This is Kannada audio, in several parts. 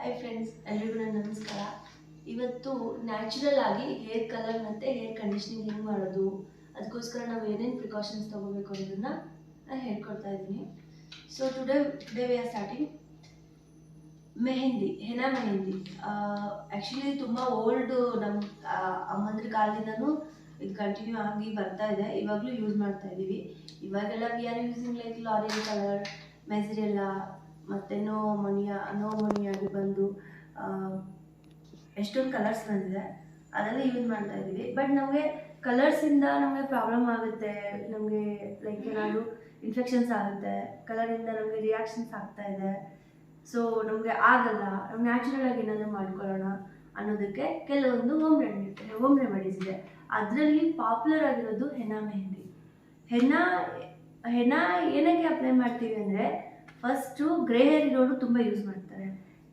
ಹಾಯ್ ಫ್ರೆಂಡ್ಸ್ ಎಲ್ರಿಗೂ ನಮಸ್ಕಾರ. ಇವತ್ತು ನ್ಯಾಚುರಲ್ ಆಗಿ ಹೇರ್ ಕಲರ್ ಮತ್ತು ಹೇರ್ ಕಂಡೀಷ್ನಿಂಗ್ ಹೆಂಗೆ ಮಾಡೋದು? ಅದಕ್ಕೋಸ್ಕರ ನಾವು ಏನೇನು ಪ್ರಿಕಾಷನ್ಸ್ ತೊಗೋಬೇಕು ಅನ್ನೋದನ್ನ ನಾನು ಹೇಳ್ಕೊಡ್ತಾ ಇದ್ದೀನಿ. So today today we are starting mehndi henna mehndi. Actually ತುಂಬ ಓಲ್ಡ್ ನಮ್ಮ ಅಮ್ಮಂದ್ರ ಕಾಲದಿಂದನೂ ಇದು ಕಂಟಿನ್ಯೂ ಆಗಿ ಬರ್ತಾ ಇದೆ. ಇವಾಗಲೂ ಯೂಸ್ ಮಾಡ್ತಾ ಇದ್ದೀವಿ ಇವಾಗೆಲ್ಲ we are using like L'Oreal colour ಮೆಸ್ರೆಲ್ಲಾ ಮತ್ತು ನೋ ಮನಿಯಾ ನೋ ಮನಿಯಾಗಿ ಬಂದು ಎಷ್ಟೊಂದು ಕಲರ್ಸ್ ಬಂದಿದೆ. ಅದೆಲ್ಲ ಯೂಸ್ ಮಾಡ್ತಾ ಇದ್ದೀವಿ. ಬಟ್ ನಮಗೆ ಕಲರ್ಸಿಂದ ನಮಗೆ ಪ್ರಾಬ್ಲಮ್ ಆಗುತ್ತೆ. ನಮಗೆ ಲೈಕ್ ಏನಾದರೂ ಇನ್ಫೆಕ್ಷನ್ಸ್ ಆಗುತ್ತೆ. ಕಲರಿಂದ ನಮಗೆ ರಿಯಾಕ್ಷನ್ಸ್ ಆಗ್ತಾ ಇದೆ. ಸೊ ನಮಗೆ ಆಗಲ್ಲ. ನಾವು ನ್ಯಾಚುರಲ್ ಆಗಿ ಏನಾದರೂ ಮಾಡ್ಕೊಳ್ಳೋಣ ಅನ್ನೋದಕ್ಕೆ ಕೆಲವೊಂದು ಹೋಮ್ ರೆಮಿಡಿ ಹೋಮ್ ರೆಮಿಡೀಸ್ ಇದೆ. ಅದರಲ್ಲಿ ಪಾಪ್ಯುಲರ್ ಆಗಿರೋದು ಹೆನಾ ಮೆಹಂದಿ ಹೆನಾ ಹೆನಾ ಏನಕ್ಕೆ ಅಪ್ಲೈ ಮಾಡ್ತೀವಿ ಅಂದರೆ ಫಸ್ಟು ಗ್ರೇ ಹೇರ್ ಇರೋರು ತುಂಬ ಯೂಸ್ ಮಾಡ್ತಾರೆ.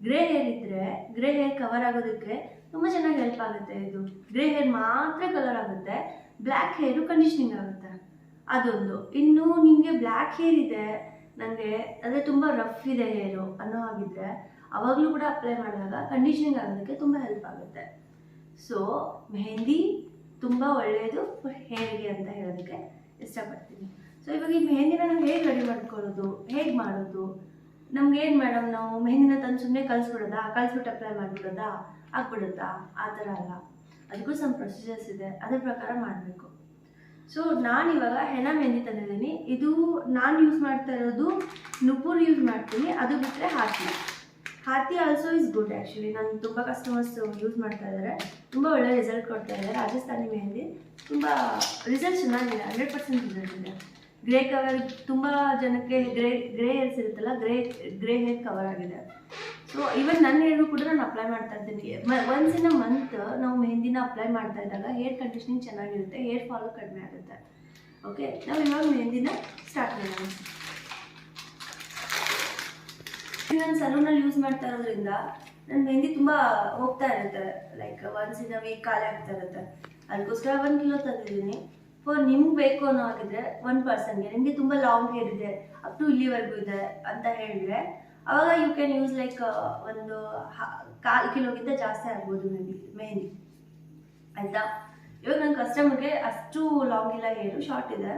ಗ್ರೇ ಹೇರ್ ಇದ್ದರೆ ಗ್ರೇ ಹೇರ್ ಕವರ್ ಆಗೋದಕ್ಕೆ ತುಂಬ ಚೆನ್ನಾಗಿ ಹೆಲ್ಪ್ ಆಗುತ್ತೆ ಇದು. ಗ್ರೇ ಹೇರ್ ಮಾತ್ರ ಕಲರ್ ಆಗುತ್ತೆ. ಬ್ಲ್ಯಾಕ್ ಹೇರು ಕಂಡೀಷ್ನಿಂಗ್ ಆಗುತ್ತೆ. ಅದೊಂದು. ಇನ್ನು ನಿಮಗೆ ಬ್ಲ್ಯಾಕ್ ಹೇರ್ ಇದೆ. ನನಗೆ ಅಂದರೆ ತುಂಬ ರಫ್ ಇದೆ ಹೇರು ಅನ್ನೋ ಹಾಗಿದ್ರೆ ಅವಾಗಲೂ ಕೂಡ ಅಪ್ಲೈ ಮಾಡಿದಾಗ ಕಂಡೀಷನಿಂಗ್ ಆಗೋದಕ್ಕೆ ತುಂಬ ಹೆಲ್ಪ್ ಆಗುತ್ತೆ. ಸೊ ಮೆಹಂದಿ ತುಂಬ ಒಳ್ಳೆಯದು ಹೇರಿಗೆ ಅಂತ ಹೇಳೋದಕ್ಕೆ ಇಷ್ಟಪಡ್ತೀನಿ. ಸೊ ಇವಾಗ ಈ ಮೆಹಂದಿನ ನಾವು ಹೇಗೆ ರೆಡಿ ಮಾಡ್ಕೊಳ್ಳೋದು? ಹೇಗೆ ಮಾಡೋದು? ನಮ್ಗೆ ಏನು ಮೇಡಮ್ ನಾವು ಮೆಹಂದಿನ ತಂದು ಸುಮ್ಮನೆ ಕಲಿಸ್ಬಿಡೋದಾ? ಕಲಿಸ್ಬಿಟ್ಟು ಅಪ್ಲೈ ಮಾಡಿಬಿಡೋದಾ? ಆಗ್ಬಿಡುತ್ತಾ? ಆ ಥರ ಅಲ್ಲ. ಅದಕ್ಕೂ ಸಮ್ ಪ್ರೊಸೀಜರ್ಸ್ ಇದೆ. ಅದ್ರ ಪ್ರಕಾರ ಮಾಡಬೇಕು. ಸೊ ನಾನು ಇವಾಗ ಹೆಣ ಮೆಹಂದಿ ತಂದಿದ್ದೀನಿ. ಇದು ನಾನು ಯೂಸ್ ಮಾಡ್ತಾ ಇರೋದು ನುಪುರ್ ಯೂಸ್ ಮಾಡ್ತೀನಿ. ಅದು ಬಿಟ್ಟರೆ ಹಾಕಿ ಹಾತಿ ಆಲ್ಸೋ ಇಸ್ ಗುಡ್ ಆ್ಯಕ್ಚುಲಿ ನಾನು ತುಂಬ ಕಸ್ಟಮರ್ಸ್ ಯೂಸ್ ಮಾಡ್ತಾ ಇದ್ದಾರೆ. ತುಂಬ ಒಳ್ಳೆ ರಿಸಲ್ಟ್ ಕೊಡ್ತಾ ಇದ್ದಾರೆ. ರಾಜಸ್ಥಾನಿ ಮೆಹಂದಿ. ತುಂಬ ರಿಸಲ್ಟ್ ಚೆನ್ನಾಗಿದೆ. ಹಂಡ್ರೆಡ್ ಪರ್ಸೆಂಟ್ ರಿಸಲ್ಟ್ ಇದೆ. ಗ್ರೇ ಕವರ್ ತುಂಬ ಜನಕ್ಕೆ ಗ್ರೇ ಗ್ರೇ ಹೇರ್ಸ್ ಇರುತ್ತಲ್ಲ ಗ್ರೇ ಗ್ರೇ ಹೇರ್ ಕವರ್ ಆಗಿದೆ. ಸೊ ಇವನ್ ನನ್ನ ಹೇರು ಕೂಡ ನಾನು ಅಪ್ಲೈ ಮಾಡ್ತಾ ಇದ್ದೀನಿ. ಒನ್ಸ್ ಇನ್ ಅ ಮಂತ್ ನಾವು ಮೆಹಂದಿನ ಅಪ್ಲೈ ಮಾಡ್ತಾ ಇದ್ದಾಗ ಹೇರ್ ಕಂಡೀಷನಿಂಗ್ ಚೆನ್ನಾಗಿರುತ್ತೆ ಹೇರ್ ಫಾಲು ಕಡಿಮೆ ಆಗುತ್ತೆ. ಓಕೆ ನಾವು ಇವಾಗ ಮೆಹಂದಿನ ಸ್ಟಾರ್ಟ್ ಮಾಡೋಣ. ನಾನು ಸಲೂನಲ್ಲಿ ಯೂಸ್ ಮಾಡ್ತಾ ಇರೋದ್ರಿಂದ ನನ್ನ ಮೆಹಂದಿ ತುಂಬ ಹೋಗ್ತಾ ಇರುತ್ತೆ. Like once in a week ಖಾಲಿ ಆಗ್ತಾ ಇರುತ್ತೆ. ಅದಕ್ಕೋಸ್ಕರ ಒಂದು ಕಿಲೋ ತಂದಿದ್ದೀನಿ. ಫಾರ್ ನಿಮ್ಗೆ ಬೇಕು ಅನ್ನೋ ಹಾಗಿದ್ರೆ ಒನ್ ಪರ್ಸನ್ಗೆ ನಿಮಗೆ ತುಂಬ ಲಾಂಗ್ ಹೇರ್ ಇದೆ. ಅಪ್ ಟು ಇಲ್ಲಿವರೆಗೂ ಇದೆ ಅಂತ ಹೇಳಿದ್ರೆ, ಅವಾಗ ಯು ಕ್ಯಾನ್ ಯೂಸ್ ಲೈಕ್ ಒಂದು ಕಾಲು ಕಿಲೋಗಿಂತ ಜಾಸ್ತಿ ಆಗ್ಬೋದು ಮೇಬಿ ಮೆಹಂದಿ ಆಯಿತಾ? ಇವಾಗ ನನ್ನ ಕಸ್ಟಮರ್ಗೆ ಅಷ್ಟು ಲಾಂಗ್ ಇಲ್ಲ ಹೇರು ಶಾರ್ಟ್ ಇದೆ.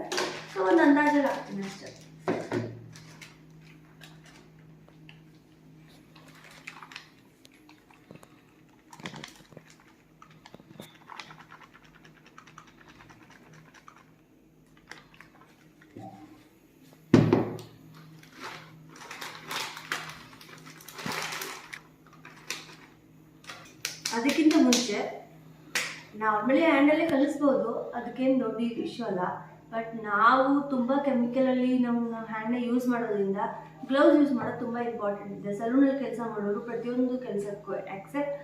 ಸೊ ಒಂದು ಅಂದಾಜಲ್ಲಿ ಹಾಕ್ತೀನಿ ಅಷ್ಟೇ. ನಾರ್ಮಲಿ ಹ್ಯಾಂಡಲ್ಲೇ ಕಲಿಸ್ಬೋದು. ಅದಕ್ಕೇನು ದೊಡ್ಡ ಇಶ್ಯೂ ಅಲ್ಲ. ಬಟ್ ನಾವು ತುಂಬ ಕೆಮಿಕಲಲ್ಲಿ ನಮ್ಮ ಹ್ಯಾಂಡ್ನ ಯೂಸ್ ಮಾಡೋದ್ರಿಂದ ಗ್ಲೌಸ್ ಯೂಸ್ ಮಾಡೋದು ತುಂಬ ಇಂಪಾರ್ಟೆಂಟ್ ಇದೆ ಸಲೂನಲ್ಲಿ ಕೆಲಸ ಮಾಡೋರು ಪ್ರತಿಯೊಂದು ಕೆಲಸಕ್ಕೂ ಎಕ್ಸೆಪ್ಟ್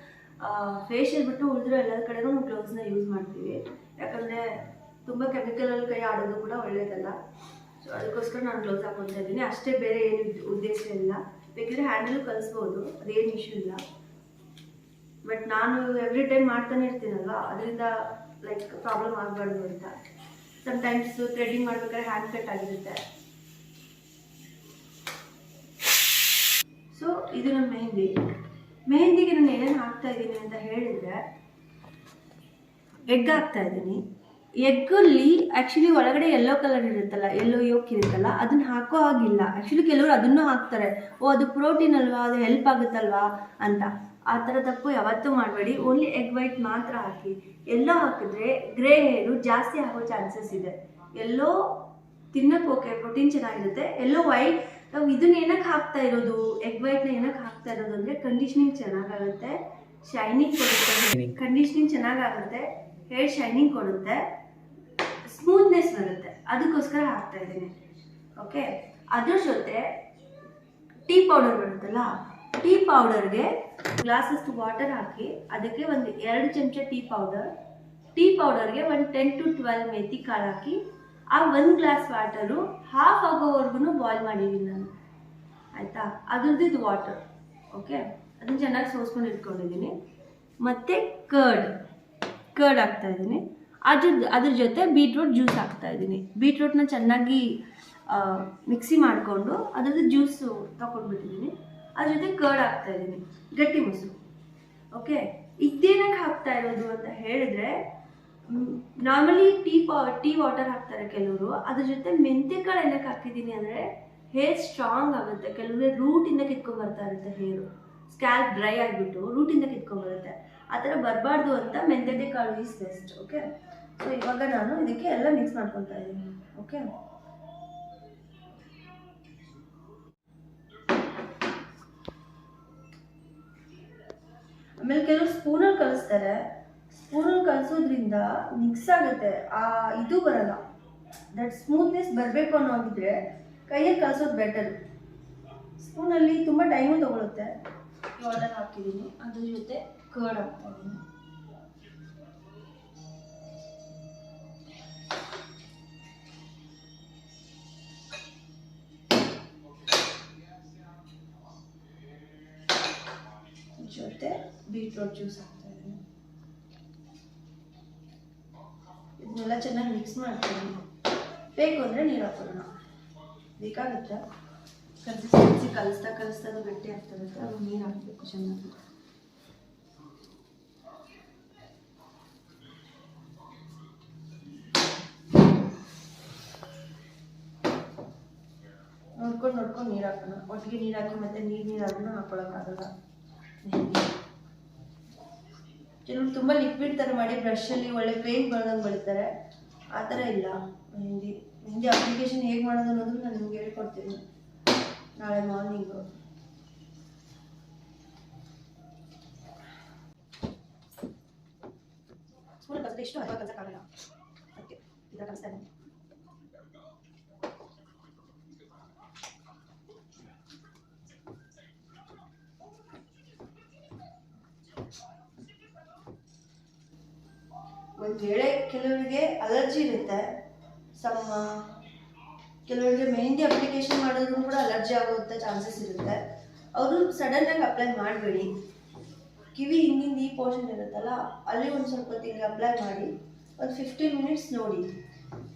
ಫೇಷಿಯಲ್ ಬಿಟ್ಟು ಉಳಿದಿರೋ ಎಲ್ಲ ಕಡೆಗೂ ನಾವು ಗ್ಲೌಸ್ನ ಯೂಸ್ ಮಾಡ್ತೀವಿ. ಯಾಕಂದರೆ ತುಂಬ ಕೆಮಿಕಲಲ್ಲಿ ಕೈ ಆಡೋದು ಕೂಡ ಒಳ್ಳೆಯದಲ್ಲ ಸೊ ಅದಕ್ಕೋಸ್ಕರ ನಾನು ಗ್ಲೌಸ್ ಹಾಕೊಳ್ತಾ ಇದ್ದೀನಿ. ಅಷ್ಟೇ ಬೇರೆ ಏನು ಉದ್ದೇಶ ಇಲ್ಲ. ಬೇಕಿದ್ರೆ ಹ್ಯಾಂಡಲ್ಲೂ ಕಲಿಸ್ಬೋದು. ಅದೇನು ಇಶ್ಯೂ ಇಲ್ಲ. ಬಟ್ ನಾನು ಎವ್ರಿ ಟೈಮ್ ಮಾಡ್ತಾನೆ ಇರ್ತೀನಲ್ವ, ಅದರಿಂದ ಲೈಕ್ ಪ್ರಾಬ್ಲಮ್ ಆಗಬಾರ್ದು ಅಂತ. ಸಮ್ಟೈಮ್ಸ್ ಥ್ರೆಡಿಂಗ್ ಮಾಡ್ಬೇಕಾದ್ರೆ ಹ್ಯಾಂಡ್ ಕಟ್ ಆಗಿರುತ್ತೆ. ಸೊ ಇದು ನನ್ನ ಮೆಹಂದಿ. ಮೆಹಂದಿಗೆ ನಾನು ಏನೇನು ಹಾಕ್ತಾ ಇದ್ದೀನಿ ಅಂತ ಹೇಳಿದರೆ ಎಗ್ ಹಾಕ್ತಾ ಇದ್ದೀನಿ. ಎಗ್ಗಲ್ಲಿ ಆ್ಯಕ್ಚುಲಿ ಒಳಗಡೆ ಎಲ್ಲೋ ಕಲರ್ ಇರುತ್ತಲ್ಲ ಎಲ್ಲೋ ಯೋಕ್ ಇರುತ್ತಲ್ಲ, ಅದನ್ನ ಹಾಕೋ ಆಗಿಲ್ಲ ಆ್ಯಕ್ಚುಲಿ ಕೆಲವರು ಅದನ್ನು ಹಾಕ್ತಾರೆ. ಓ, ಅದು ಪ್ರೋಟೀನ್ ಅಲ್ವಾ, ಅದು ಹೆಲ್ಪ್ ಆಗುತ್ತಲ್ವಾ ಅಂತ. ಆ ಥರ ತಪ್ಪು ಯಾವತ್ತೂ ಮಾಡಬೇಡಿ. ಓನ್ಲಿ ಎಗ್ ವೈಟ್ ಮಾತ್ರ ಹಾಕಿ. ಎಲ್ಲೋ ಹಾಕಿದ್ರೆ ಗ್ರೇ ಹೇರು ಜಾಸ್ತಿ ಆಗೋ ಚಾನ್ಸಸ್ ಇದೆ. ಎಲ್ಲೋ ತಿನ್ನಕ್ಕೆ ಓಕೆ ಪ್ರೋಟೀನ್ ಚೆನ್ನಾಗಿರುತ್ತೆ. ಎಲ್ಲೋ ವೈಟ್ ನಾವು ಇದನ್ನ ಏನಕ್ಕೆ ಹಾಕ್ತಾ ಇರೋದು? ಎಗ್ ವೈಟ್ನ ಏನಕ್ಕೆ ಹಾಕ್ತಾ ಇರೋದು ಅಂದರೆ ಕಂಡೀಷ್ನಿಂಗ್ ಚೆನ್ನಾಗಾಗುತ್ತೆ. ಶೈನಿಂಗ್ ಕೊಡುತ್ತೆ. ಕಂಡೀಷ್ನಿಂಗ್ ಚೆನ್ನಾಗಾಗುತ್ತೆ. ಹೇರ್ ಶೈನಿಂಗ್ ಕೊಡುತ್ತೆ. ಸ್ಮೂತ್ನೆಸ್ ಬರುತ್ತೆ. ಅದಕ್ಕೋಸ್ಕರ ಹಾಕ್ತಾ ಇದ್ದೀನಿ. ಓಕೆ ಅದ್ರ ಜೊತೆ ಟೀ ಪೌಡರ್ ಬರುತ್ತಲ್ಲ? ಟೀ ಪೌಡರ್ಗೆ ಗ್ಲಾಸಷ್ಟು ವಾಟರ್ ಹಾಕಿ ಅದಕ್ಕೆ ಒಂದು ಎರಡು ಚಮಚ ಟೀ ಪೌಡರ್ ಟೀ ಪೌಡರ್ಗೆ ಒಂದು ಟೆನ್ ಟು ಟ್ವೆಲ್ ಮೆತ್ತಿ ಕಾಳು ಹಾಕಿ ಆ ಒಂದು ಗ್ಲಾಸ್ ವಾಟರು ಹಾಫ್ ಆಗೋವರೆಗೂ ಬಾಯ್ಲ್ ಮಾಡಿದ್ದೀನಿ ನಾನು. ಆಯಿತಾ? ಅದ್ರದ್ದು ವಾಟರ್ ಓಕೆ ಅದನ್ನು ಚೆನ್ನಾಗಿ ಸೋಸ್ಕೊಂಡು ಇಟ್ಕೊಂಡಿದ್ದೀನಿ ಮತ್ತು ಕರ್ಡ್ ಕರ್ಡ್ ಹಾಕ್ತಾ ಇದ್ದೀನಿ ಅದ್ರ ಅದ್ರ ಜೊತೆ ಬೀಟ್ರೂಟ್ ಜ್ಯೂಸ್ ಹಾಕ್ತಾ ಇದ್ದೀನಿ ಬೀಟ್ರೂಟ್ನ ಚೆನ್ನಾಗಿ ಮಿಕ್ಸಿ ಮಾಡಿಕೊಂಡು ಅದ್ರದ್ದು ಜ್ಯೂಸು ತಗೊಂಡ್ಬಿಟ್ಟಿದ್ದೀನಿ ಅದ್ರ ಜೊತೆ ಕರ್ಡ್ ಹಾಕ್ತಾ ಇದ್ದೀನಿ. ಗಟ್ಟಿ ಮೊಸರು. ಓಕೆ ಇದೇನಕ್ಕೆ ಹಾಕ್ತಾ ಇರೋದು ಅಂತ ಹೇಳಿದ್ರೆ ನಾರ್ಮಲಿ ಟೀ ಪಾ ಟೀ ವಾಟರ್ ಹಾಕ್ತಾರೆ ಕೆಲವರು. ಅದ್ರ ಜೊತೆ ಮೆಂತ್ಯಕಾಳು ಏನಕ್ಕೆ ಹಾಕಿದ್ದೀನಿ ಅಂದರೆ ಹೇರ್ ಸ್ಟ್ರಾಂಗ್ ಆಗುತ್ತೆ. ಕೆಲವರಿಗೆ ರೂಟಿಂದ ಕಿತ್ಕೊಂಡ್ ಬರ್ತಾ ಇರುತ್ತೆ ಹೇರು ಸ್ಕ್ಯಾಲ್ಪ್ ಡ್ರೈ ಆಗಿಬಿಟ್ಟು ರೂಟಿಂದ ಕಿತ್ಕೊಂಡ್ ಬರುತ್ತೆ. ಆ ಥರ ಬರಬಾರ್ದು ಅಂತ ಮೆಂತ್ಯತೆ ಕಾಳು ಈಸ್ ಬೆಸ್ಟ್ ಓಕೆ ಸೊ ಇವಾಗ ನಾನು ಇದಕ್ಕೆ ಎಲ್ಲ ಮಿಕ್ಸ್ ಮಾಡ್ಕೊತಾ ಇದ್ದೀನಿ. ಓಕೆ ಆಮೇಲೆ ಕೆಲವು ಸ್ಪೂನಲ್ಲಿ ಕಲಿಸ್ತಾರೆ ಸ್ಪೂನಲ್ಲಿ ಕಲಿಸೋದ್ರಿಂದ ಮಿಕ್ಸ್ ಆಗುತ್ತೆ. ಆ ಇದು ಬರಲ್ಲ. ದಟ್ ಸ್ಮೂತ್ನೆಸ್ ಬರಬೇಕು ಅನ್ನೋದಿದ್ರೆ ಕೈಯಲ್ಲಿ ಕಲಿಸೋದು ಬೆಟರ್ ಸ್ಪೂನಲ್ಲಿ ತುಂಬ ಟೈಮು ತೊಗೊಳುತ್ತೆ. ಹಾಕಿದ್ದೀನಿ ಅದ್ರ ಜೊತೆ ಕರ್ಡ್ ಹಾಕ್ತಾ ಜೊತೆ ಬೀಟ್ರೋಟ್ ಜ್ಯೂಸ್ ಹಾಕ್ತಾ ಇದ್ದೀನಿ. ಇದನ್ನೆಲ್ಲ ಚೆನ್ನಾಗಿ ಮಿಕ್ಸ್ ಮಾಡ್ತೀನಿ. ಬೇಕು ಅಂದರೆ ನೀರು ಹಾಕೋಣ. ಬೇಕಾಗುತ್ತೆ? ಕನ್ಸಿಸ್ಟೆನ್ಸಿ ಕಲಿಸ್ತಾ ಕಲಿಸ್ತಾ ಅದು ಗಟ್ಟಿ ಆಗ್ತಾ ಇರುತ್ತೆ. ಅದು ನೀರು ಹಾಕಬೇಕು ಚೆನ್ನಾಗಿ. ನೋಡ್ಕೊಂಡು ನೋಡ್ಕೊಂಡು ನೀರು ಹಾಕೋಣ. ಒಟ್ಟಿಗೆ ನೀರು ಹಾಕಿ ಮತ್ತೆ ನೀರು ನೀರು ಅದನ್ನು ಹಾಕೊಳಕ್ಕಾಗಲ್ಲ. ಕೆಲವರು ತುಂಬ ಲಿಕ್ವಿಡ್ ತರ ಮಾಡಿ ಬ್ರಷಲ್ಲಿ ಒಳ್ಳೆ ಪೇಂಟ್ ಬಳ್ದಂಗೆ ಬಳಿತಾರೆ. ಆ ಥರ ಇಲ್ಲ. ಮೆಹಂದಿ ಮೆಹಂದಿ ಅಪ್ಲಿಕೇಶನ್ ಹೇಗೆ ಮಾಡೋದು ಅನ್ನೋದು ನಾನು ನಿಮ್ಗೆ ಹೇಳ್ಕೊಡ್ತೀನಿ. ನಾಳೆ ಮಾರ್ನಿಂಗು ಸ್ಕೂಲ್ ಕಲಿಸಿದ್ರೆ ಇಷ್ಟು ಅದಕ್ಕೆ ಥರ ಕಲಿಸ್ತಾ ಇದ್ದೀನಿ. ಒಂದು ವೇಳೆ ಕೆಲವರಿಗೆ ಅಲರ್ಜಿ ಇರುತ್ತೆ. ಸಮ್ಮ, ಕೆಲವರಿಗೆ ಮೆಹಂದಿ ಅಪ್ಲಿಕೇಶನ್ ಮಾಡಿದ್ರು ಕೂಡ ಅಲರ್ಜಿ ಆಗುವಂಥ ಚಾನ್ಸಸ್ ಇರುತ್ತೆ. ಅವರು ಸಡನ್ನಾಗಿ ಅಪ್ಲೈ ಮಾಡಬೇಡಿ. ಕಿವಿ ಹಿಂದಿಂದ ಈ ಪೋರ್ಷನ್ ಇರುತ್ತಲ್ಲ, ಅಲ್ಲಿ ಒಂದು ಸ್ವಲ್ಪ ಹೊತ್ತಿಗೆ ಅಪ್ಲೈ ಮಾಡಿ, ಒಂದು ಫಿಫ್ಟೀನ್ ಮಿನಿಟ್ಸ್ ನೋಡಿ.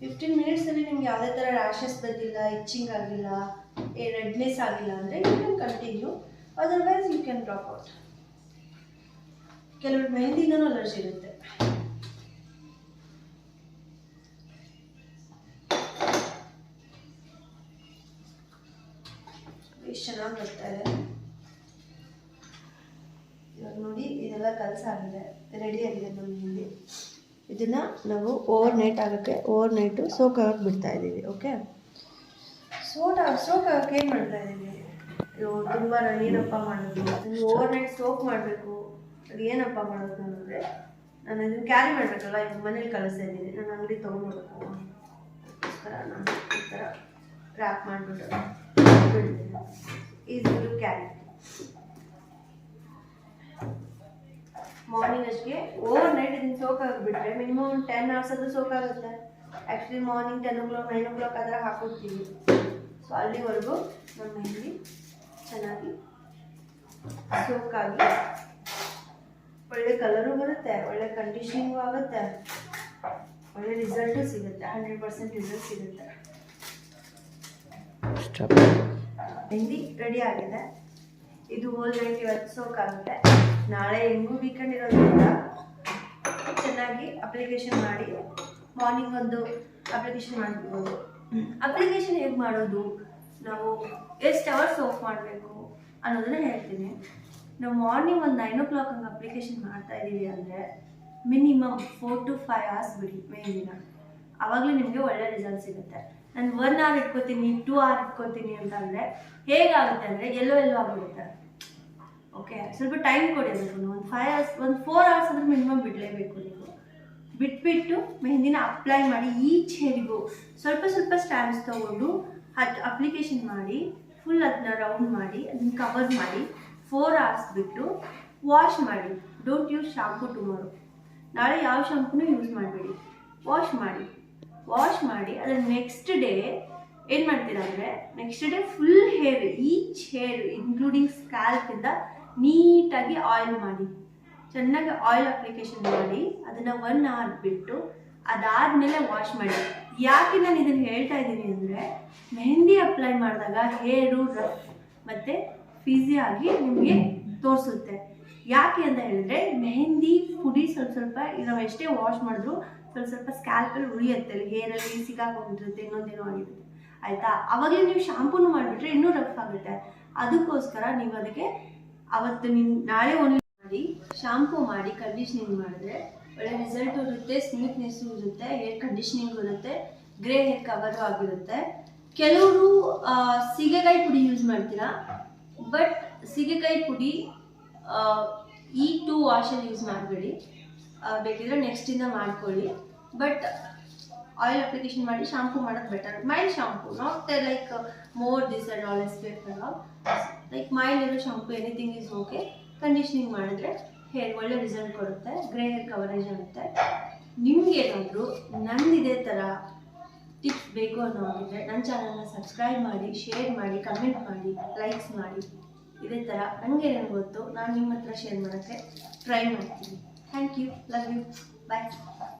ಫಿಫ್ಟೀನ್ ಮಿನಿಟ್ಸಲ್ಲಿ ನಿಮ್ಗೆ ಯಾವುದೇ ಥರ ರ್ಯಾಷಸ್ ಬಂದಿಲ್ಲ ಇಚ್ಚಿಂಗ್ ಆಗಿಲ್ಲ, ಏ ರೆಡ್ನೆಸ್ ಆಗಿಲ್ಲ ಅಂದರೆ you continue otherwise you can drop out ಕೆಲವರು ಮೆಹಂದಿನೂ ಅಲರ್ಜಿ ಇರುತ್ತೆ. ಚೆನ್ನಾಗಿ ಬರ್ತಾ ಇದೆ. ಇವಾಗ ನೋಡಿ, ಇದೆಲ್ಲ ಕಲಸಾಗಿದೆ ರೆಡಿ ಆಗಿದೆ ನಮ್ಮ ಇದನ್ನ ನಾವು ಓವರ್ ನೈಟ್ ಆಗೋಕ್ಕೆ ಓವರ್ ನೈಟು ಸೋಕ್ ಆಗಕ್ಕೆ ಬಿಡ್ತಾ ಇದ್ದೀವಿ ಓಕೆ ಸೋಟ್ ಸೋಕ್ ಆಗಕ್ಕೆ ಏನು ಮಾಡ್ತಾ ಇದ್ದೀವಿ ಇದು ತುಂಬ ಏನಪ್ಪ ಮಾಡೋದು? ಅದನ್ನು ಓವರ್ ನೈಟ್ ಸೋಕ್ ಮಾಡಬೇಕು. ಅದು ಏನಪ್ಪ ಮಾಡೋದು ಅಂದರೆ, ನಾನು ಇದನ್ನು ಕ್ಯಾರಿ ಮಾಡಬೇಕಲ್ಲ ಇವಾಗ ಮನೇಲಿ ಕಳಿಸ್ತಾ ಇದ್ದೀನಿ ನಾನು ಅಂಗಡಿ ತೊಗೊಂಡ್ಬರ್ಬೇಕು ಅದಕ್ಕೋಸ್ಕರ ನಾನು ಈ ಥರ ರ್ಯಾಪ್ ಮಾಡಿಬಿಟ್ಟು. ಈಸಿ ಟು ಕ್ಯಾರಿ ಮಾರ್ನಿಂಗ್ ಅಷ್ಟಿಗೆ ಓವರ್ ನೈಟ್ ಇದನ್ನ ಸೋಕ್ ಆಗಿಬಿಟ್ರೆ ಮಿನಿಮಮ್ ಒಂದು ಟೆನ್ ಅವರ್ಸ್ ಅದು ಸೋಕ್ ಆಗುತ್ತೆ actually morning ten o'clock nine o'clock ಆದರೆ ಹಾಕೋತೀವಿ ಸೊ ಅಲ್ಲಿವರೆಗೂ ನಮ್ಮ ಮೆಹಂದಿ ಚೆನ್ನಾಗಿ ಸೋಕ್ ಆಗಿ ಒಳ್ಳೆ ಕಲರು ಬರುತ್ತೆ, ಒಳ್ಳೆ ಕಂಡೀಷನಿಂಗು ಆಗುತ್ತೆ. ಒಳ್ಳೆ ರಿಸಲ್ಟು ಸಿಗುತ್ತೆ ಹಂಡ್ರೆಡ್ ಪರ್ಸೆಂಟ್ ರಿಸಲ್ಟ್ ಸಿಗುತ್ತೆ. ಮೆಹಂದಿ ರೆಡಿ ಆಗಿದೆ. ಇದು ಹೋಲ್ ನೈಟ್ ಇವತ್ತು ಸೋಕ್ ಆಗುತ್ತೆ ನಾಳೆ ಹೆಂಗೂ ವೀಕೆಂಡ್ ಇರೋದ್ರಿಂದ ಚೆನ್ನಾಗಿ ಅಪ್ಲಿಕೇಶನ್ ಮಾಡಿ ಮಾರ್ನಿಂಗ್ ಒಂದು ಅಪ್ಲಿಕೇಶನ್ ಮಾಡ್ಬೋದು ಅಪ್ಲಿಕೇಶನ್ ಹೇಗೆ ಮಾಡೋದು? ನಾವು ಎಷ್ಟು ಅವರ್ಸ್ ಸೋಕ್ ಮಾಡಬೇಕು ಅನ್ನೋದನ್ನ ಹೇಳ್ತೀನಿ. ನಾವು ಮಾರ್ನಿಂಗ್ ಒಂದು ನೈನ್ ಓ ಕ್ಲಾಕ್ ಹಂಗೆ ಅಪ್ಲಿಕೇಶನ್ ಮಾಡ್ತಾ ಇದ್ದೀವಿ ಅಂದರೆ minimum four to five hours ಬಿಡಿ ಮೇಲಿನ ಆವಾಗಲೂ ನಿಮಗೆ ಒಳ್ಳೆ ರಿಸಲ್ಟ್ ಸಿಗುತ್ತೆ. ನಾನು ಒನ್ ಅವರ್ ಇಟ್ಕೋತೀನಿ ಟೂ ಅವರ್ ಇಟ್ಕೋತೀನಿ ಅಂತಂದರೆ ಹೇಗಾಗುತ್ತೆ ಅಂದರೆ ಎಲ್ಲೋ ಎಲ್ಲೋ ಆಗಿಬಿಡುತ್ತೆ. ಓಕೆ ಸ್ವಲ್ಪ ಟೈಮ್ ಕೊಡಿ ಅದಕ್ಕೆ ಒಂದು ಫೈವ್ ಅವರ್ಸ್ ಒಂದು ಫೋರ್ ಅವರ್ಸ್ ಅಂದ್ರೆ ಮಿನಿಮಮ್ ಬಿಡಲೇಬೇಕು ನೀವು. ಬಿಟ್ಬಿಟ್ಟು ಮೆಹಂದಿನ ಅಪ್ಲೈ ಮಾಡಿ ಈಚ್ ಹೇರಿಗೂ ಸ್ವಲ್ಪ ಸ್ವಲ್ಪ ಸ್ಟ್ಯಾಂಡ್ಸ್ ತೊಗೊಂಡು ಅದು ಅಪ್ಲಿಕೇಶನ್ ಮಾಡಿ ಫುಲ್ ಅದನ್ನ ರೌಂಡ್ ಮಾಡಿ, ಅದನ್ನ ಕವರ್ ಮಾಡಿ ಫೋರ್ ಅವರ್ಸ್ ಬಿಟ್ಟು ವಾಶ್ ಮಾಡಿ. ಡೋಂಟ್ ಯೂಸ್ ಶಾಂಪು ಟುಮಾರೋ ನಾಳೆ ಯಾವ ಶಾಂಪೂನು ಯೂಸ್ ಮಾಡಬೇಡಿ. ವಾಶ್ ಮಾಡಿ. ವಾಶ್ ಮಾಡಿ ಅದನ್ನು ನೆಕ್ಸ್ಟ್ ಡೇ ಏನು ಮಾಡ್ತೀರಾ ಅಂದರೆ next day full hair each hair including ಸ್ಕ್ಯಾಲ್ಪಿಂದ ನೀಟಾಗಿ ಆಯಿಲ್ ಮಾಡಿ. ಚೆನ್ನಾಗಿ ಆಯಿಲ್ ಅಪ್ಲಿಕೇಶನ್ ಮಾಡಿ, ಅದನ್ನು ಒನ್ ಅವರ್ ಬಿಟ್ಟು ಅದಾದಮೇಲೆ ವಾಶ್ ಮಾಡಿ. ಯಾಕೆ ನಾನು ಇದನ್ನು ಹೇಳ್ತಾ ಇದ್ದೀನಿ ಅಂದರೆ ಮೆಹಂದಿ ಅಪ್ಲೈ ಮಾಡಿದಾಗ ಹೇರು ರಫ್ ಮತ್ತು ಫಿಸಿಯಾಗಿ ನಿಮಗೆ ತೋರಿಸುತ್ತೆ. ಯಾಕೆ ಅಂತ ಹೇಳಿದ್ರೆ ಮೆಹಂದಿ ಪುಡಿ ಸ್ವಲ್ಪ ಸ್ವಲ್ಪ ನಾವು ಎಷ್ಟೇ ವಾಶ್ ಮಾಡಿದ್ರು ಸ್ವಲ್ಪ ಸ್ವಲ್ಪ ಸ್ಕ್ಯಾಲ್ಪಲ್ಲಿ ಉಳಿಯುತ್ತೆ ಹೇರಲ್ಲಿ ಸಿಗಾಕೊಂಡಿರುತ್ತೆ ಇನ್ನೊಂದೇನೋ ಆಗಿರುತ್ತೆ. ಆಯಿತಾ? ಅವಾಗಲೇ ನೀವು ಶಾಂಪೂನು ಮಾಡಿಬಿಟ್ರೆ ಇನ್ನೂ ರಫ್ ಆಗುತ್ತೆ. ಅದಕ್ಕೋಸ್ಕರ ನೀವು ಅದಕ್ಕೆ ಅವತ್ತು ನೀವು ನಾಳೆ ಒಂದು ಮಾಡಿ ಶಾಂಪೂ ಮಾಡಿ ಕಂಡೀಷ್ನಿಂಗ್ ಮಾಡಿದ್ರೆ ಒಳ್ಳೆ ರಿಸಲ್ಟ್ ಇರುತ್ತೆ ಸ್ಮೂತ್ನೆಸ್ಸು ಇರುತ್ತೆ ಹೇರ್ ಕಂಡೀಷ್ನಿಂಗು ಇರುತ್ತೆ ಗ್ರೇ ಹೇರ್ ಕವರು ಆಗಿರುತ್ತೆ. ಕೆಲವರು ಸೀಗೆಕಾಯಿ ಪುಡಿ ಯೂಸ್ ಮಾಡ್ತೀರಾ? ಬಟ್ ಸೀಗೆಕಾಯಿ ಪುಡಿ ಈ ಟೂ ವಾಶಲ್ಲಿ ಯೂಸ್ ಮಾಡಬೇಡಿ. ಬೇಕಿದ್ರೆ ನೆಕ್ಸ್ಟಿಂದ ಮಾಡ್ಕೊಳ್ಳಿ. ಬಟ್ ಆಯಿಲ್ ಅಪ್ಲಿಕೇಶನ್ ಮಾಡಿ ಶಾಂಪೂ ಮಾಡೋದು better mild shampoo not like more this and all yes like mild ಇರೋ shampoo anything is okay conditioning ಮಾಡಿದ್ರೆ ಹೇರ್ ಒಳ್ಳೆ ರಿಸಲ್ಟ್ ಕೊಡುತ್ತೆ. ಗ್ರೇ ಹೇರ್ ಕವರೇಜ್ ಆಗುತ್ತೆ. ನಿಮ್ಗೇನಾದರೂ ನಂದು ಇದೇ ಥರ ಟಿಪ್ಸ್ ಬೇಕು ಅನ್ನೋ ಹಾಗಿದ್ರೆ ನನ್ನ ಚಾನಲ್ನ ಸಬ್ಸ್ಕ್ರೈಬ್ ಮಾಡಿ ಶೇರ್ ಮಾಡಿ ಕಮೆಂಟ್ ಮಾಡಿ ಲೈಕ್ಸ್ ಮಾಡಿ. ಇದೇ ಥರ ನನಗೆ ನನಗೆ ಗೊತ್ತು ನಾನು ನಿಮ್ಮ ಹತ್ರ ಶೇರ್ ಮಾಡೋಕ್ಕೆ ಟ್ರೈ ಮಾಡ್ತೀನಿ. Thank you love you bye